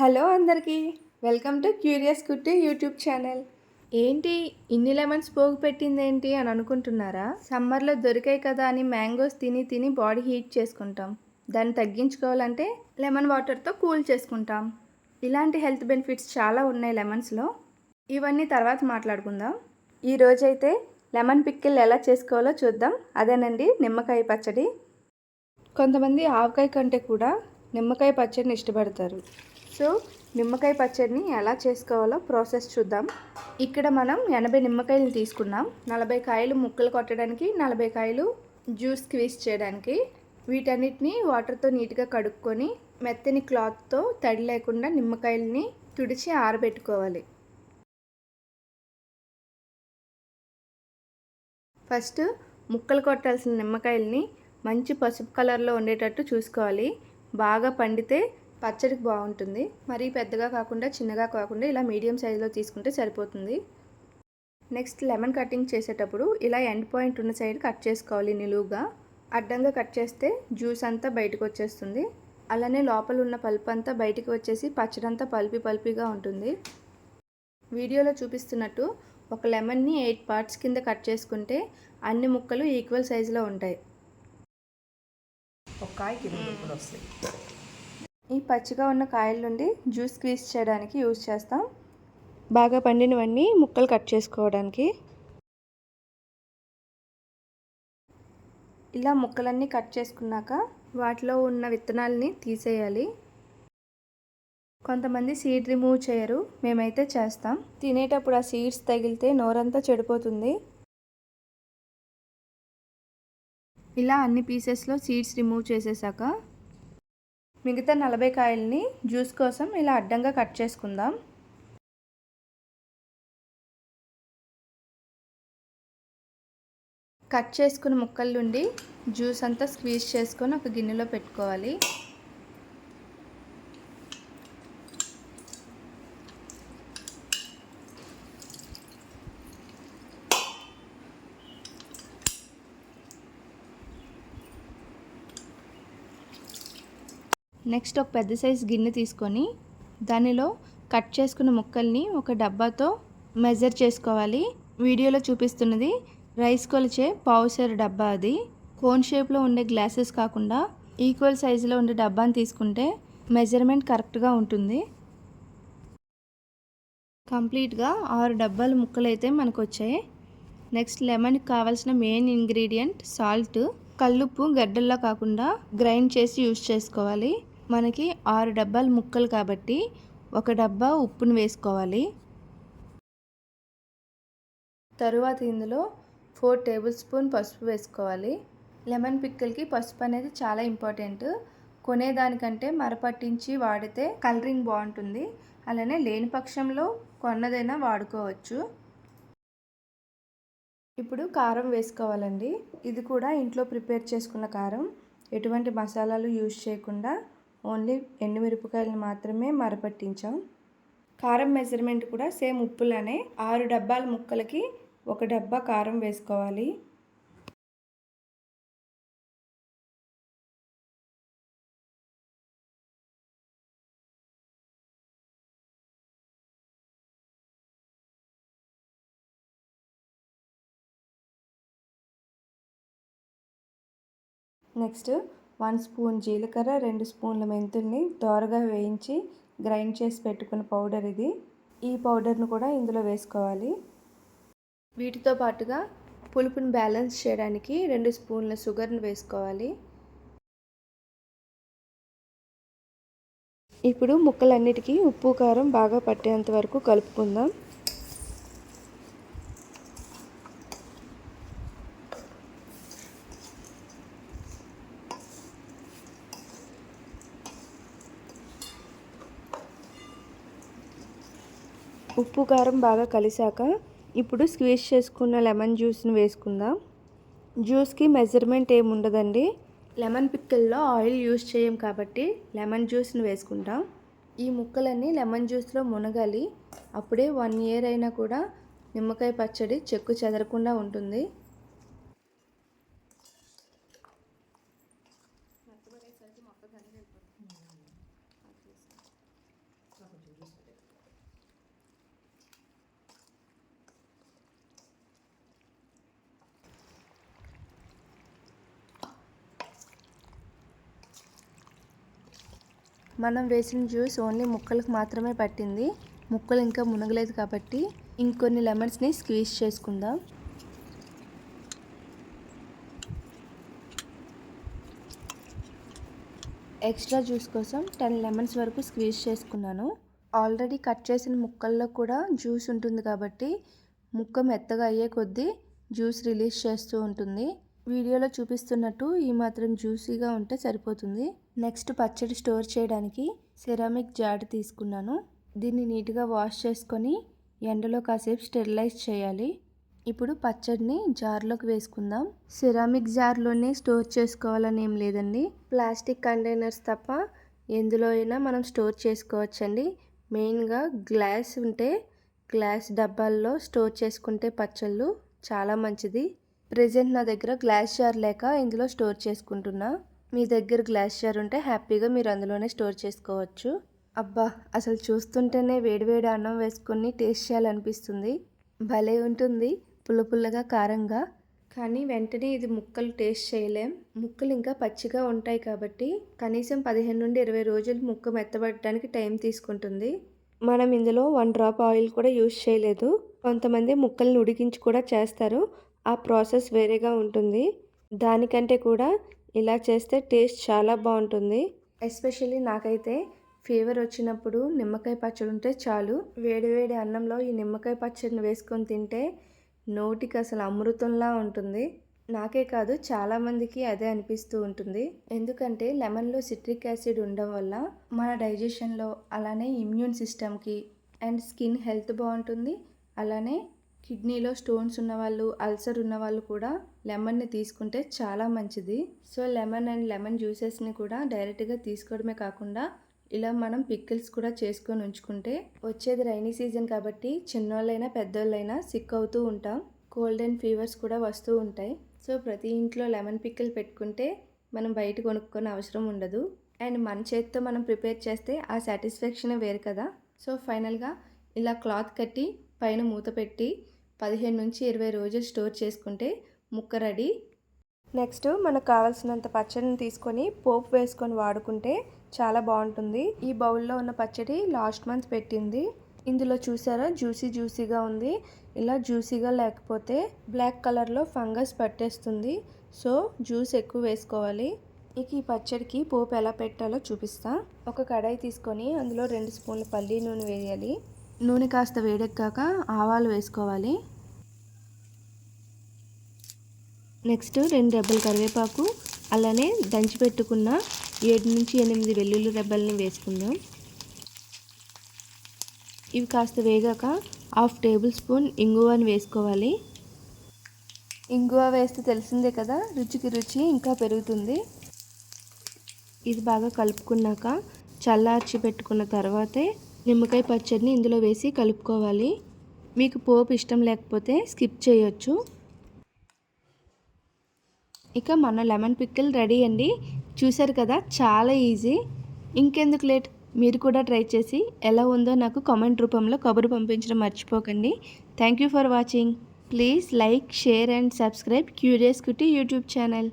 Hello అందరికీ welcome to curious Kutti YouTube channel. ఏంటి ఇన్ని లెమన్స్ పోగు పెట్టింది ఏంటి అని అనుకుంటున్నారా? సమ్మర్లో దొరికాయి కదా అని మ్యాంగోస్ తిని తిని బాడీ హీట్ చేసుకుంటాం. దాన్ని తగ్గించుకోవాలంటే లెమన్ వాటర్తో కూల్ చేసుకుంటాం. ఇలాంటి హెల్త్ బెనిఫిట్స్ చాలా ఉన్నాయి లెమన్స్లో. ఇవన్నీ తర్వాత మాట్లాడుకుందాం. ఈరోజైతే లెమన్ పిక్కిల్ ఎలా చేసుకోవాలో చూద్దాం. అదేనండి నిమ్మకాయ పచ్చడి. కొంతమంది ఆవకాయ కంటే కూడా నిమ్మకాయ పచ్చడిని ఇష్టపడతారు. సో నిమ్మకాయ పచ్చడిని ఎలా చేసుకోవాలో ప్రాసెస్ చూద్దాం. ఇక్కడ మనం ఎనభై నిమ్మకాయలు తీసుకున్నాం. నలభై కాయలు ముక్కలు కొట్టడానికి నలభై కాయలు జ్యూస్ క్వీజ్ చేయడానికి. వీటన్నిటిని వాటర్తో నీట్గా కడుక్కొని మెత్తని క్లాత్తో తడి లేకుండా నిమ్మకాయలని తుడిచి ఆరబెట్టుకోవాలి. ఫస్ట్ ముక్కలు కొట్టాల్సిన నిమ్మకాయలని మంచి పసుపు కలర్లో ఉండేటట్టు చూసుకోవాలి. బాగా పండితే పచ్చడికి బాగుంటుంది. మరీ పెద్దగా కాకుండా చిన్నగా కాకుండా ఇలా మీడియం సైజులో తీసుకుంటే సరిపోతుంది. నెక్స్ట్ లెమన్ కటింగ్ చేసేటప్పుడు ఇలా ఎండ్ పాయింట్ ఉన్న సైడ్ కట్ చేసుకోవాలి నిలువుగా. అడ్డంగా కట్ చేస్తే జ్యూస్ అంతా బయటకు వచ్చేస్తుంది. అలానే లోపల ఉన్న పల్ప్ అంతా బయటికి వచ్చేసి పచ్చడంతా పల్పి పల్పిగా ఉంటుంది. వీడియోలో చూపిస్తున్నట్టు ఒక లెమన్ని ఎయిట్ పార్ట్స్ కింద కట్ చేసుకుంటే అన్ని ముక్కలు ఈక్వల్ సైజులో ఉంటాయి. ఒక కాయ కింద ముక్కలు వస్తాయి. ఈ పచ్చిగా ఉన్న కాయల నుండి జ్యూస్ స్క్వీజ్ చేయడానికి యూజ్ చేస్తాం. బాగా పండినవన్నీ ముక్కలు కట్ చేసుకోవడానికి. ఇలా ముక్కలన్నీ కట్ చేసుకున్నాక వాటిలో ఉన్న విత్తనాలని తీసేయాలి. కొంతమంది సీడ్ రిమూవ్ చేయరు మేమైతే చేస్తాం. తినేటప్పుడు ఆ సీడ్స్ తగిలితే నోరంతా చెడిపోతుంది. ఇలా అన్ని పీసెస్లో సీడ్స్ రిమూవ్ చేసేసాక మిగతా నలభై కాయల్ని జ్యూస్ కోసం ఇలా అడ్డంగా కట్ చేసుకుందాం. కట్ చేసుకున్న ముక్కల నుండి జ్యూస్ అంతా స్క్వీజ్ చేసుకొని ఒక గిన్నెలో పెట్టుకోవాలి. నెక్స్ట్ ఒక పెద్ద సైజు గిన్నె తీసుకొని దానిలో కట్ చేసుకున్న ముక్కల్ని ఒక డబ్బాతో మెజర్ చేసుకోవాలి. వీడియోలో చూపిస్తున్నది రైస్ కొలిచే పావుసేరు డబ్బా అది. కోన్ షేప్లో ఉండే గ్లాసెస్ కాకుండా ఈక్వల్ సైజులో ఉండే డబ్బాని తీసుకుంటే మెజర్మెంట్ కరెక్ట్గా ఉంటుంది. కంప్లీట్గా ఆరు డబ్బాలు ముక్కలు అయితే మనకు వచ్చాయి నెక్స్ట్ లెమన్కి కావాల్సిన మెయిన్ ఇంగ్రీడియంట్ సాల్ట్. కల్లుప్పు గడ్డల్లో కాకుండా గ్రైండ్ చేసి యూజ్ చేసుకోవాలి. మనకి ఆరు డబ్బాలు ముక్కలు కాబట్టి ఒక డబ్బా ఉప్పును వేసుకోవాలి. తరువాత ఇందులో ఫోర్ టేబుల్ స్పూన్ పసుపు వేసుకోవాలి. లెమన్ పిక్కల్కి పసుపు అనేది చాలా ఇంపార్టెంట్. కొనేదానికంటే మరపట్టించి వాడితే కలరింగ్ బాగుంటుంది. అలానే లేని పక్షంలో కొన్నదైనా వాడుకోవచ్చు. ఇప్పుడు కారం వేసుకోవాలండి. ఇది కూడా ఇంట్లో ప్రిపేర్ చేసుకున్న కారం. ఎటువంటి మసాలాలు యూజ్ చేయకుండా ఓన్లీ ఎండుమిరపకాయలను మాత్రమే మరపట్టించాం. కారం మెజర్మెంట్ కూడా సేమ్ ఉప్పులనే ఆరు డబ్బాల ముక్కలకి ఒక డబ్బా కారం వేసుకోవాలి. నెక్స్ట్ వన్ స్పూన్ జీలకర్ర రెండు స్పూన్ల మెంతుల్ని దోరగా వేయించి గ్రైండ్ చేసి పెట్టుకున్న పౌడర్ ఇది. ఈ పౌడర్ను కూడా ఇందులో వేసుకోవాలి. వీటితో పాటుగా పులుపుని బ్యాలెన్స్ చేయడానికి రెండు స్పూన్ల షుగర్ని వేసుకోవాలి. ఇప్పుడు ముక్కలన్నిటికీ ఉప్పు కారం బాగా పట్టేంత వరకు కలుపుకుందాం. ఉప్పు కారం బాగా కలిసాక ఇప్పుడు స్క్వీజ్ చేసుకున్న లెమన్ జ్యూస్ని వేసుకుందాం. జ్యూస్కి మెజర్మెంట్ ఏమి ఉండదండి. లెమన్ పిక్కల్లో ఆయిల్ యూస్ చేయం కాబట్టి లెమన్ జ్యూస్ని వేసుకుంటాం. ఈ ముక్కలన్నీ లెమన్ జ్యూస్లో మునగాలి. అప్పుడే వన్ ఇయర్ అయినా కూడా నిమ్మకాయ పచ్చడి చెక్కు చెదరకుండా ఉంటుంది. మనం వేసిన జ్యూస్ ఓన్లీ ముక్కలకు మాత్రమే పట్టింది. ముక్కలు ఇంకా మునగలేదు కాబట్టి ఇంకొన్ని లెమన్స్ని స్క్వీజ్ చేసుకుందాం. ఎక్స్ట్రా జ్యూస్ కోసం టెన్ లెమన్స్ వరకు స్క్వీజ్ చేసుకున్నాను. ఆల్రెడీ కట్ చేసిన ముక్కల్లో కూడా జ్యూస్ ఉంటుంది కాబట్టి ముక్క మెత్తగా అయ్యే కొద్దీ జ్యూస్ రిలీజ్ చేస్తూ ఉంటుంది. వీడియోలో చూపిస్తున్నట్టు ఈ మాత్రం జ్యూసీగా ఉంటే సరిపోతుంది. నెక్స్ట్ పచ్చడి స్టోర్ చేయడానికి సెరామిక్ జాడ్ తీసుకున్నాను. దీన్ని నీట్గా వాష్ చేసుకొని ఎండలో కాసేపు స్టెరిలైజ్ చేయాలి. ఇప్పుడు పచ్చడిని జార్లోకి వేసుకుందాం. సిరామిక్ జార్లోనే స్టోర్ చేసుకోవాలని ఏం లేదండి. ప్లాస్టిక్ కంటైనర్స్ తప్ప ఎందులో అయినా మనం స్టోర్ చేసుకోవచ్చండి. మెయిన్గా గ్లాస్ ఉంటే గ్లాస్ డబ్బాల్లో స్టోర్ చేసుకుంటే పచ్చళ్ళు చాలా మంచిది. ప్రజెంట్ నా దగ్గర గ్లాస్ జార్ లేక ఇందులో స్టోర్ చేసుకుంటున్నా. మీ దగ్గర గ్లాస్ జార్ ఉంటే హ్యాపీగా మీరు అందులోనే స్టోర్ చేసుకోవచ్చు. అబ్బా అసలు చూస్తుంటేనే వేడివేడి అన్నం వేసుకొని టేస్ట్ చేయాలనిపిస్తుంది. భలే ఉంటుంది పుల్ల పుల్లగా కారంగా. కానీ వెంటనే ఇది ముక్కలు టేస్ట్ చేయలేం. ముక్కలు ఇంకా పచ్చిగా ఉంటాయి కాబట్టి కనీసం పదిహేను నుండి ఇరవై రోజులు ముక్క మెత్తబడటానికి టైం తీసుకుంటుంది. మనం ఇందులో వన్ డ్రాప్ ఆయిల్ కూడా యూజ్ చేయలేదు. కొంతమంది ముక్కల్ని ఉడికించి కూడా చేస్తారు. ఆ ప్రాసెస్ వేరేగా ఉంటుంది. దానికంటే కూడా ఇలా చేస్తే టేస్ట్ చాలా బాగుంటుంది. ఎస్పెషల్లీ నాకైతే ఫీవర్ వచ్చినప్పుడు నిమ్మకాయ పచ్చడి ఉంటే చాలు. వేడివేడి అన్నంలో ఈ నిమ్మకాయ పచ్చడిని వేసుకొని తింటే నోటికి అసలు అమృతంలా ఉంటుంది. నాకే కాదు చాలామందికి అదే అనిపిస్తూ ఉంటుంది. ఎందుకంటే లెమన్లో సిట్రిక్ యాసిడ్ ఉండడం వల్ల మన డైజెషన్లో అలానే ఇమ్యూన్ సిస్టమ్కి అండ్ స్కిన్ హెల్త్ బాగుంటుంది. అలానే కిడ్నీలో స్టోన్స్ ఉన్నవాళ్ళు అల్సర్ ఉన్నవాళ్ళు కూడా లెమన్ని తీసుకుంటే చాలా మంచిది. సో లెమన్ అండ్ లెమన్ జ్యూసెస్ని కూడా డైరెక్ట్గా తీసుకోవడమే కాకుండా ఇలా మనం పిక్కిల్స్ కూడా చేసుకొని ఉంచుకుంటే వచ్చేది రైనీ సీజన్ కాబట్టి చిన్నోళ్ళైనా పెద్దోళ్ళైనా సిక్ అవుతూ ఉంటాం. కోల్డ్ అండ్ ఫీవర్స్ కూడా వస్తూ ఉంటాయి. సో ప్రతి ఇంట్లో లెమన్ పిక్కిల్ పెట్టుకుంటే మనం బయట కొనుక్కొని అవసరం ఉండదు. అండ్ మన చేతితో మనం ప్రిపేర్ చేస్తే ఆ సాటిస్ఫాక్షన్ వేరు కదా. సో ఫైనల్గా ఇలా క్లాత్ కట్టి పైన మూత పెట్టి పదిహేను నుంచి ఇరవై రోజులు స్టోర్ చేసుకుంటే ముక్క రెడీ. నెక్స్ట్ మనకు కావాల్సినంత పచ్చడిని తీసుకొని పోపు వేసుకొని వాడుకుంటే చాలా బాగుంటుంది. ఈ బౌల్లో ఉన్న పచ్చడి లాస్ట్ మంత్ పెట్టింది. ఇందులో చూసారా? జ్యూసీ జ్యూసీగా ఉంది. ఇలా జ్యూసీగా లేకపోతే బ్లాక్ కలర్లో ఫంగస్ పట్టేస్తుంది. సో జ్యూస్ ఎక్కువ వేసుకోవాలి. ఇక ఈ పచ్చడికి పోపు ఎలా పెట్టాలో చూపిస్తా. ఒక కడాయి తీసుకొని అందులో రెండు స్పూన్ల పల్లీ నూనె వేయాలి. నూనె కాస్త వేడెక్కాక ఆవాలు వేసుకోవాలి. నెక్స్ట్ రెండు రెబ్బలు కరివేపాకు అలానే దంచి పెట్టుకున్న ఏడు నుంచి ఎనిమిది వెల్లుల్లి రెబ్బల్ని వేసుకుందాం. ఇవి కాస్త వేగాక హాఫ్ టేబుల్ స్పూన్ ఇంగువని వేసుకోవాలి. ఇంగువ వేస్తే తెలిసిందే కదా రుచికి రుచి ఇంకా పెరుగుతుంది. ఇది బాగా కలుపుకున్నాక చల్లార్చి పెట్టుకున్న తర్వాతే నిమ్మకాయ పచ్చడిని ఇందులో వేసి కలుపుకోవాలి. మీకు పోపు ఇష్టం లేకపోతే స్కిప్ చేయొచ్చు. ఇక మన లెమన్ పిక్కిల్ రెడీ అండి. చూశారు కదా చాలా ఈజీ. ఇంకెందుకు లేట్? మీరు కూడా ట్రై చేసి ఎలా ఉందో నాకు కామెంట్ రూపంలో కబురు పంపించడం మర్చిపోకండి. Thank you for watching. Please like share and subscribe curious Kutti YouTube channel.